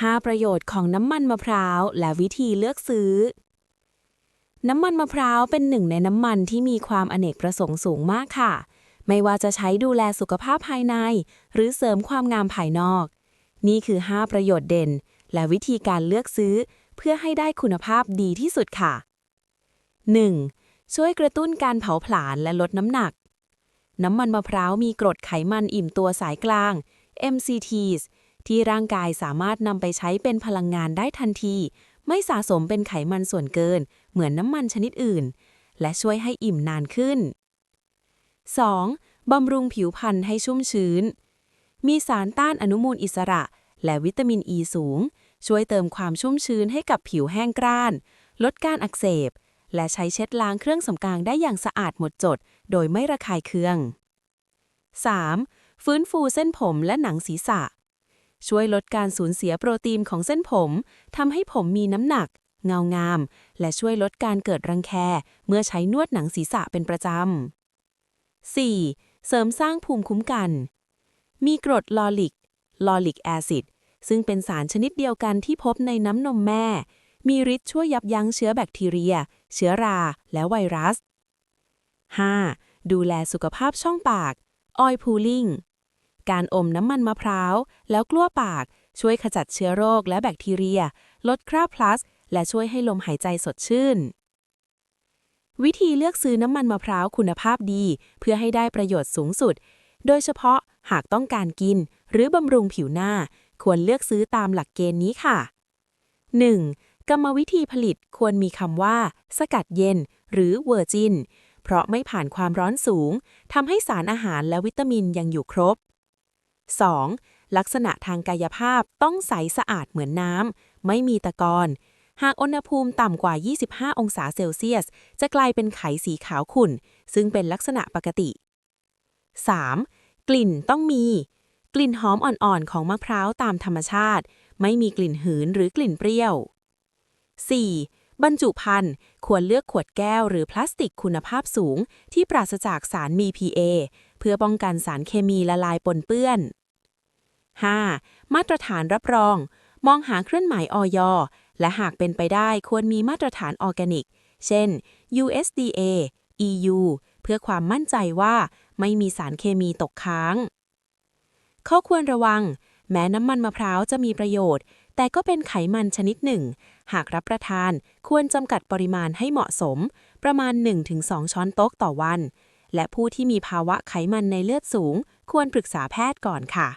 5 ประโยชน์ของน้ำมันมะพร้าวและวิธีเลือกซื้อ น้ำมันมะพร้าวเป็นหนึ่งในน้ำมันที่มีความอเนกประสงค์สูงมากค่ะ ไม่ว่าจะใช้ดูแลสุขภาพภายใน หรือเสริมความงามภายนอก นี่คือ 5 ประโยชน์เด่น และวิธีการเลือกซื้อ เพื่อให้ได้คุณภาพดีที่สุดค่ะ 1. ช่วยกระตุ้นการเผาผลาญและลดน้ำหนัก น้ำมันมะพร้าวมีกรดไขมันอิ่มตัวสายกลาง MCTs ที่ร่างกายสามารถนำไปใช้เป็นพลังงานได้ทันที ไม่สะสมเป็นไขมันส่วนเกิน เหมือนน้ำมันชนิดอื่น และช่วยให้อิ่มนานขึ้น 2. บำรุงผิวพรรณให้ชุ่มชื้น มีสารต้านอนุมูลอิสระ และวิตามินอ e ีสูง ช่วยเติมความชุ่มชื้นให้กับผิวแห้งกร้าน ลดการอักเสบ และใช้เช็ดล้างเครื่องสำอางได้อย่างสะอาดหมดจด โดยไม่ระคายเคือง 3. ฟื้นฟูเส้นผมและหนังศีรษะ ช่วยลดการสูญเสียโปรตีนของเส้นผมทำให้ผมมีน้ำหนัก เงางาม และช่วยลดการเกิดรังแค เมื่อใช้นวดหนังศีรษะเป็นประจำ 4. เสริมสร้างภูมิคุ้มกัน มีกรดลอริก ลอริกแอซิด ซึ่งเป็นสารชนิดเดียวกันที่พบในน้ำนมแม่ มีฤทธิ์ช่วยยับยั้งเชื้อแบคทีเรีย เชื้อรา และไวรัส 5. ดูแลสุขภาพช่องปาก ออยพูลิ่ง การอมน้ำมันมะพร้าว แล้วกลั้วปาก ช่วยขจัดเชื้อโรคและแบคทีเรีย ลดคราบพลัส และช่วยให้ลมหายใจสดชื่น วิธีเลือกซื้อน้ำมันมะพร้าวคุณภาพดี เพื่อให้ได้ประโยชน์สูงสุด โดยเฉพาะหากต้องการกิน หรือบำรุงผิวหน้า ควรเลือกซื้อตามหลักเกณฑ์นี้ค่ะ 1. กรรมวิธีผลิตควรมีคำว่า สกัดเย็น หรือเวอร์จินเพราะไม่ผ่านความร้อนสูง ทำให้สารอาหารและวิตามินยังอยู่ครบ 2. ลักษณะทางกายภาพต้องใสสะอาดเหมือนน้ำ ไม่มีตะกอน หากอุณหภูมิต่ำกว่า 25 องศาเซลเซียส จะกลายเป็นไขสีขาวขุ่น ซึ่งเป็นลักษณะปกติ 3. กลิ่นต้องมี กลิ่นหอมอ่อนๆ ของมะพร้าวตามธรรมชาติ ไม่มีกลิ่นหืนหรือกลิ่นเปรี้ยว 4. บรรจุภัณฑ์ควรเลือกขวดแก้วหรือพลาสติกคุณภาพสูง ที่ปราศจากสารมี PA เพื่อป้องกันสารเคมีละลายปนเปื้อน 5. มาตรฐานรับรอง มองหาเครื่องหมายออยและหากเป็นไปได้ควรมีมาตรฐานออร์แกนิก เช่น USDA EU เพื่อความมั่นใจว่าไม่มีสารเคมีตกค้าง ข้อควรระวัง แม้น้ำมันมะพร้าวจะมีประโยชน์ แต่ก็เป็นไขมันชนิดหนึ่ง หากรับประทานควรจำกัดปริมาณให้เหมาะสม ประมาณ 1-2 ช้อนโต๊ะต่อวัน และผู้ที่มีภาวะไขมันในเลือดสูง ควรปรึกษาแพทย์ก่อนค่ะ